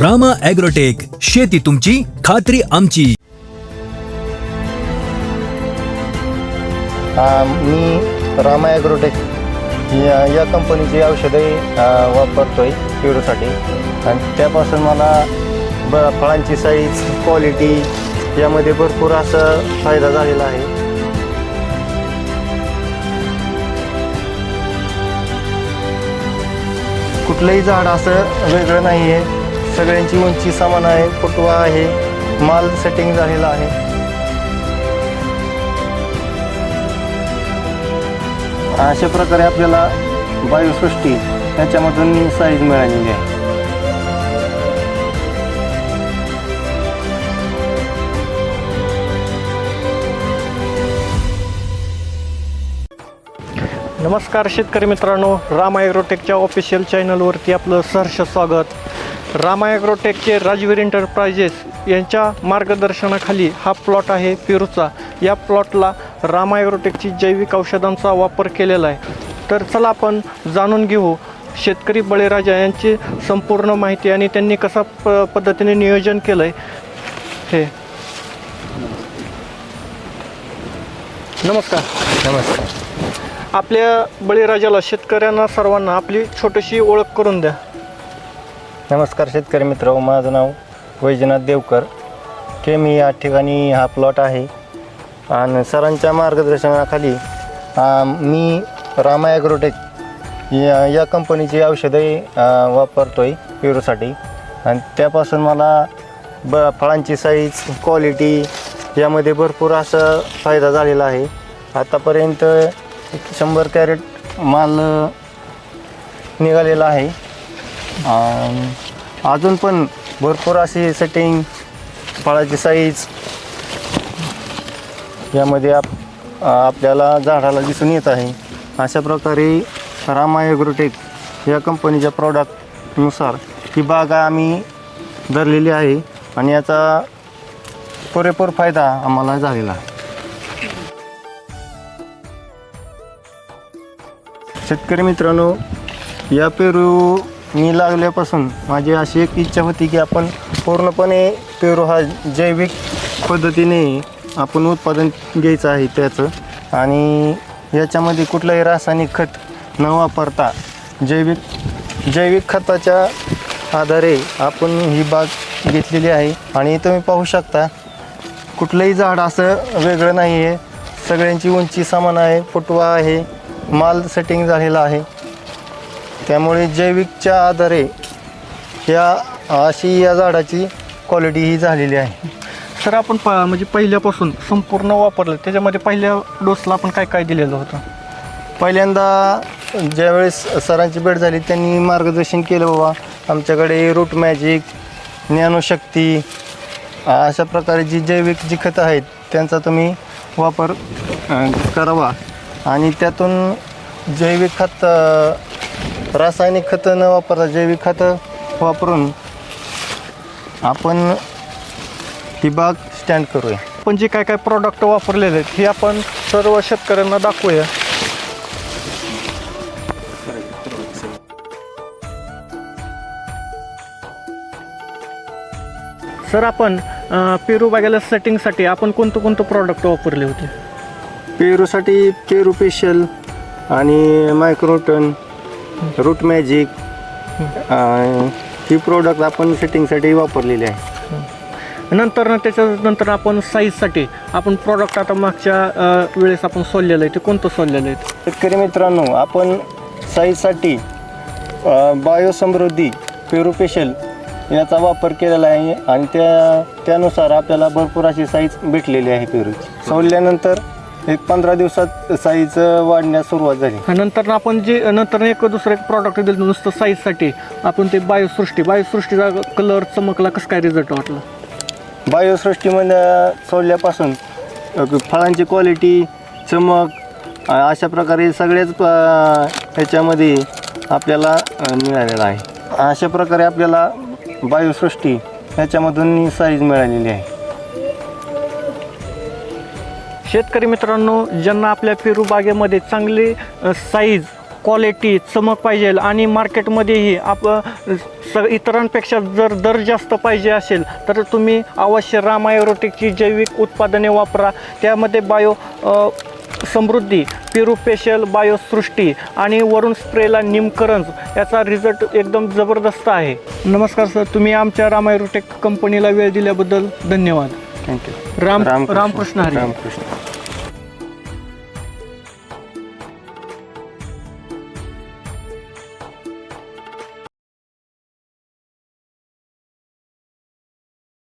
Rama agrotech शेती तुमची खात्री आमची. आ, मी रामा ॲग्रोटेक या या कंपनीची औषधे आ, वापरतोय पेरूसाठी. आणि त्यापासून मला ब फळांची साईज क्वालिटी यामध्ये भरपूर असा फायदा झालेला आहे. कुठलंही झाड असं वेगळं नाही आहे सगळ्यांची उंची समान आहे फुटवा आहे माल सेटिंग झालेला आहे. अशा प्रकारे आपल्याला वायुसृष्टी याच्यामधून साईज मिळालेली आहे. नमस्कार शेतकरी मित्रांनो राम ॲग्रोटेकच्या ऑफिशियल चॅनलवरती आपलं सहर्ष स्वागत. राम ॲग्रोटेकचे राजवीर एंटरप्राइजेस यांच्या मार्गदर्शनाखाली हा प्लॉट आहे पेरूचा. या प्लॉटला राम ॲग्रोटेकची जैविक औषधांचा वापर केलेला आहे. तर चला आपण जाणून घेऊ शेतकरी बळीराजा यांची संपूर्ण माहिती आणि त्यांनी कसा प पद्धतीने नियोजन केलं आहे हे. नमस्कार. नमस्कार. आपल्या बळीराजाला शेतकऱ्यांना सर्वांना आपली छोटीशी ओळख करून द्या. नमस्कार शेतकरी मित्र माझं नाव वैजनाथ देवकर. केमी या ठिकाणी हा प्लॉट आहे. आणि सरांच्या मार्गदर्शनाखाली मी रामा ॲग्रोटेक या या कंपनीची औषधे वापरतो आहे पेरूसाठी आणि त्यापासून मला ब फळांची साईज क्वालिटी यामध्ये भरपूर असा फायदा झालेला आहे. आतापर्यंत शंभर कॅरेट माल निघालेला आहे. अं, अजून पण भरपूर अशी सेटिंग फळाची साईज यामध्ये आप आपल्याला झाडाला दिसून येत आहे. अशा प्रकारे रामा ॲग्रोटेक या कंपनीच्या प्रॉडक्टनुसार ही बाग आम्ही धरलेली आहे आणि याचा पुरेपूर फायदा आम्हाला झालेला आहे. शेतकरी मित्रांनो या पेरू मी लागल्यापासून माझी अशी एक इच्छा होती की आपण पूर्णपणे पेरू हा जैविक पद्धतीने आपण उत्पादन घ्यायचं आहे त्याचं. आणि याच्यामध्ये कुठलंही रासायनिक खत न वापरता जैविक जैविक खताच्या आधारे आपण ही बाग घेतलेली आहे. आणि तुम्ही पाहू शकता कुठलंही झाड असं वेगळं नाही आहे सगळ्यांची उंची समान आहे फुटवा आहे माल सेटिंग झालेला आहे. त्यामुळे जैविकच्या आधारे या अशी या झाडाची क्वालिटी ही झालेली आहे. सर आपण प म्हणजे पहिल्यापासून संपूर्ण वापरलं त्याच्यामध्ये पहिल्या डोसला आपण काय काय दिलेलं होतं? पहिल्यांदा ज्यावेळेस सरांची भेट झाली त्यांनी मार्गदर्शन केलं बाबा आमच्याकडे रूट मॅजिक ज्ञानशक्ती अशा प्रकारे जी जैविक जी खतं आहेत त्यांचा तुम्ही वापर करावा. आणि त्यातून जैविक खत रासायनिक खतं न वापरता जैविक खतं वापरून आपण ती बाग स्टँड करूया. आपण जे काय काय प्रॉडक्ट वापरलेले आहेत हे आपण सर्व शेतकऱ्यांना दाखवूया. सर आपण पेरू बागेला सेटिंगसाठी आपण कोणतं कोणतं प्रॉडक्ट वापरले होते? पेरूसाठी पेरू पेशल आणि मायक्रोटन रूट मॅजिक ही. प्रोडक्ट आपण सेटिंगसाठी वापरलेली आहे. नंतर ना त्याच्यानंतर आपण साईजसाठी आपण प्रॉडक्ट आता मागच्या वेळेस आपण सोडलेलं आहे. ते कोणतं सोडलेलं आहे? शेतकरी मित्रांनो आपण साईजसाठी बायोसमृद्धी पेरू पेशल याचा वापर केलेला आहे आणि त्या त्यानुसार आपल्याला भरपूर अशी साईज भेटलेली आहे पेरूची सोडल्यानंतर एक पंधरा दिवसात साईज वाढण्यास सुरुवात झाली. नंतर ना आपण जे नंतर एक दुसरं एक प्रॉडक्ट दिलं नुसतं साईजसाठी आपण ते बायोसृष्टी बायोसृष्टीचा कलर चमकला कसं काय रिझल्ट वाटला? बायोसृष्टीमध्ये सोडल्यापासून अ, फळांची क्वालिटी चमक अशा प्रकारे सगळ्याच ह्याच्यामध्ये आपल्याला मिळालेला आहे. अशा प्रकारे आपल्याला बायोसृष्टी ह्याच्यामधून साईज मिळालेली आहे. शेतकरी मित्रांनो ज्यांना आपल्या पेरू बागेमध्ये चांगली साईज क्वालिटी चमक पाहिजे आणि मार्केटमध्येही आप स इतरांपेक्षा जर दर जास्त पाहिजे असेल तर तुम्ही अवश्य राम ॲग्रोटेकची जैविक उत्पादने वापरा. त्यामध्ये बायो समृद्धी पेरू पेशल बायोसृष्टी आणि वरून स्प्रेला निमकरंज याचा रिझल्ट एकदम जबरदस्त आहे. नमस्कार सर तुम्ही आमच्या राम ॲग्रोटेक कंपनीला वेळ दिल्याबद्दल धन्यवाद. Thank you Ram Ramkrishna Hari. Ramakrishna.